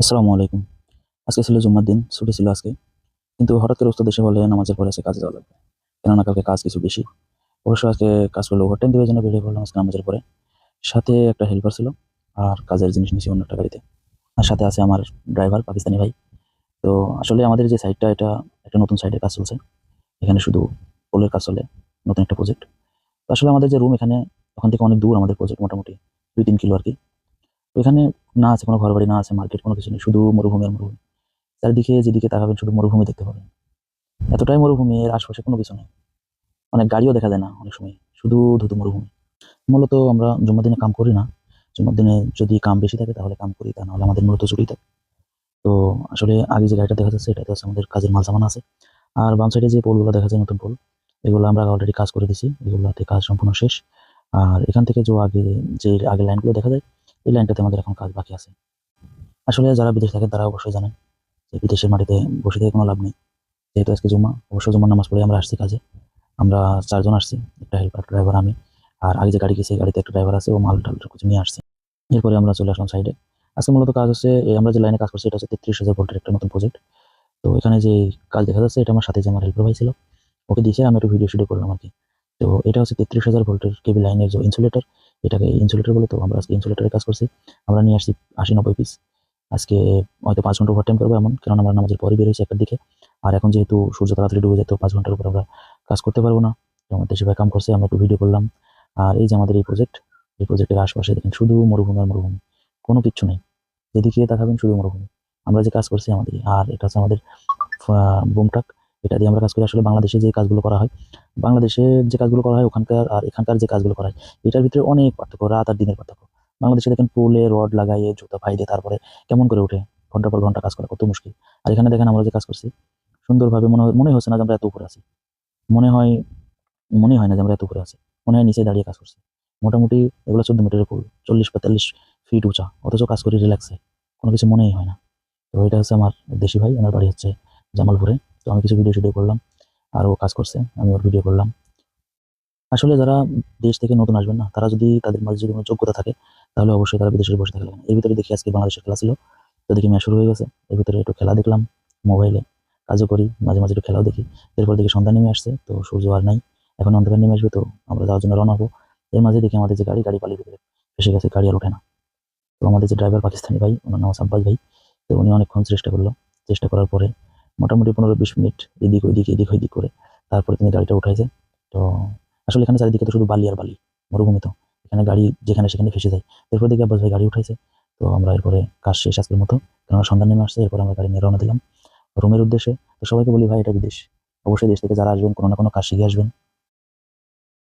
আসসালামু আলাইকুম। আজকে ছিল জুম্মার দিন, ছুটি ছিল আজকে। কিন্তু হঠাৎ করে উস্তাদ এসে বলে, নামাজের পরে আজকে কাজে যাওয়া লাগবে। কেননা কালকে কাজ কিছু বেশি। অবশ্য আজকে কাজ করলে ওভারটাইম দেওয়ার জন্য বেরিয়ে পড়লাম আজকে নামাজের পরে। সাথে একটা হেল্পার ছিল, আর কাজের জিনিস নিয়েছি অন্য একটা গাড়িতে। আর সাথে আছে আমার ড্রাইভার পাকিস্তানি ভাই। তো আসলে আমাদের যে সাইডটা এটা একটা নতুন সাইডের কাজ চলছে। এখানে শুধু পোলের কাজ চলে, নতুন একটা প্রজেক্ট আসলে আমাদের যে রুম এখানে, ওখান থেকে অনেক দূর আমাদের প্রজেক্ট মোটামুটি দুই তিন কিলো আর কি। এখানে না আছে, কোনো ঘর বাড়ি না আছে মার্কেট কোনো কিছু নেই, শুধু মরুভূমি আর মরুভূমি। চারিদিকে যেদিকে তাকাবেন শুধু মরুভূমি দেখতে পাবেন। এতটাই মরুভূমি, এর আশপাশে কোনো কিছু নেই। অনেক গাড়িও দেখা যায় না অনেক সময়, শুধু ধুতু মরুভূমি। মূলত আমরা জুম্মার দিনে কাম করি না। জুম্মার দিনে যদি কাম বেশি থাকে তাহলে কাম করি, তা নাহলে আমাদের মূলত ছুটি থাকে। তো আসলে আগে যে গাড়িটা দেখা যাচ্ছে, এটাতে আছে আমাদের কাজের মাল সামান আছে। আর বাম সাইডে যে পোলগুলো দেখা যায়, নতুন পোল, এগুলো আমরা অলরেডি কাজ করে দিছি এগুলোতে কাজ সম্পূর্ণ শেষ। আর এখান থেকে যে আগে, যে আগের লাইনগুলো দেখা যায় এই লাইনটাতে আমাদের এখন কাজ বাকি আছে। আসলে যারা বিদেশ থাকে, তারা অবশ্যই জানেন যে বিদেশের মাটিতে বসে থেকে কোনো লাভ নেই। যেহেতু আজকে জুম্মা, অবশ্য জুম্মার নামাজ পড়ে আমরা আসছি কাজে। আমরা চারজন আসছি, একটা হেল্পার ড্রাইভার আমি। আর আগে যে গাড়ি গেছে গাড়িতে একটা ড্রাইভার আছে, ও মাল টাল কিছু নিয়ে আসছে। এরপরে আমরা চলে আসলাম সাইডে আজকে মূলত কাজ হচ্ছে আমরা যে লাইনে কাজ করছি, এটা হচ্ছে তেত্রিশ হাজার ভোল্টের একটা নতুন প্রজেক্ট তো এখানে যে কাজ দেখা যাচ্ছে, এটা আমার সাথে যে আমার হেল্পার ভাই ছিল, ওকে দিয়েছে, আমি একটু ভিডিও শুডিও করলাম আর কি তো এটা হচ্ছে তেত্রিশ হাজার ভোল্টের কেবি লাইনের যে ইনসুলেটর এটাকে ইনসুলেটর বলে, তো আমরা আজকে ইনসুলেটরের কাজ করছি। আমরা নিয়ে আসছি আশি নব্বই পিস আজকে হয়তো পাঁচ ঘণ্টা ওভারটাইম করব এমন কারণ আমরা নামাজের পরে বেরিয়েছি একটার দিকে। আর এখন যেহেতু সূর্য তাড়াতাড়ি ডুবে যায়, তো পাঁচ ঘণ্টার উপর আমরা কাজ করতে পারব না। তো আমাদের ভাই কাম করছে, আমরা একটু ভিডিও করলাম। আর এই যে আমাদের এই প্রজেক্ট এই প্রজেক্টের আশপাশে দেখেন, শুধু মরুভূমি আর মরুভূমি, কোনো কিচ্ছু নেই। যেদিকে তাকাবেন শুধু মরুভূমি। আমরা যে কাজ করছি আমাদের আর এটা হচ্ছে আমাদের বুমট্রাক এটা দিয়ে আমরা কাজ করি। আসলে বাংলাদেশে যে কাজগুলো করা হয়, বাংলাদেশে যে কাজগুলো করা হয় ওখানকার আর এখানকার যে কাজগুলো করা হয়, এটার ভিতরে অনেক পার্থক্য, রাত আর দিনের পার্থক্য। বাংলাদেশে দেখেন পোলে, রড লাগাইয়ে জুতা ফাই দিয়ে তারপরে কেমন করে উঠে, ঘণ্টার পর ঘণ্টা কাজ করা কত মুশকিল। আর এখানে দেখেন আমরা যে কাজ করছি, সুন্দরভাবে মনে মনে হচ্ছে না যে আমরা এত উপরে আছি। মনে হয় মনে হয় না যে আমরা এত উপরে আছি। মনে হয় নিচে দাঁড়িয়ে কাজ করছি। মোটামুটি এগুলো চোদ্দ মিটারের পুল, চল্লিশ পঁয়তাল্লিশ ফিট উঁচা, অথচ কাজ করি রিল্যাক্সে কোনো কিছু মনেই হয় না। তো এটা হচ্ছে আমার দেশি ভাই আমার বাড়ি হচ্ছে জামালপুরে। তো আমি কিছু ভিডিও শুডিও করলাম, আর ও কাজ করছে, আমি ওর ভিডিও করলাম। আসলে যারা দেশ থেকে নতুন আসবেন না, তারা যদি তাদের মাঝে যদি কোনো যোগ্যতা থাকে, তাহলে অবশ্যই তারা বিদেশে বসে থাকবেন। এর ভিতরে দেখি আজকে বাংলাদেশের খেলা ছিল, তো দেখি ম্যাচ শুরু হয়ে গেছে, এর ভিতরে একটু খেলা দেখলাম মোবাইলে কাজও করি, মাঝে মাঝে একটু খেলাও দেখি। এরপর দেখি সন্ধ্যা নেমে আসছে, তো সূর্য আর নাই, এখন অন্ধকার নেমে আসবে, তো আমরা যাওয়ার জন্য রওনা হব। এর মাঝে দেখি আমাদের যে গাড়ি গাড়ি পালিয়ে ভিতরে ফেসে গেছে, গাড়ি আর ওঠে না। তো আমাদের যে ড্রাইভার পাকিস্তানি ভাই, ওনার নাম আব্বাস ভাই, তো উনি অনেকক্ষণ চেষ্টা করল, চেষ্টা করার পরে মোটামুটি পনেরো বিশ মিনিট এদিক ওইদিক এদিক ওইদিক করে তারপরে তিনি গাড়িটা উঠাইছে। তো আসলে এখানে চারিদিকে তো শুধু বালি আর বালি, মরুভূমি তো। এখানে গাড়ি যেখানে সেখানে ফেসে যায়। এরপর দেখি আব্বাস ভাই গাড়ি উঠাইছে। তো আমরা এরপরে কাজ শেষ আজকের মতো। কেননা সন্ধান নেমে আসছে, এরপর আমরা গাড়ি নিয়ে রওনা দিলাম। রুমের উদ্দেশ্যে তো সবাইকে বলি, ভাই, এটা বিদেশ। অবশ্যই দেশ থেকে যারা আসবেন, কোনো না কোনো কাজ শিখে আসবেন।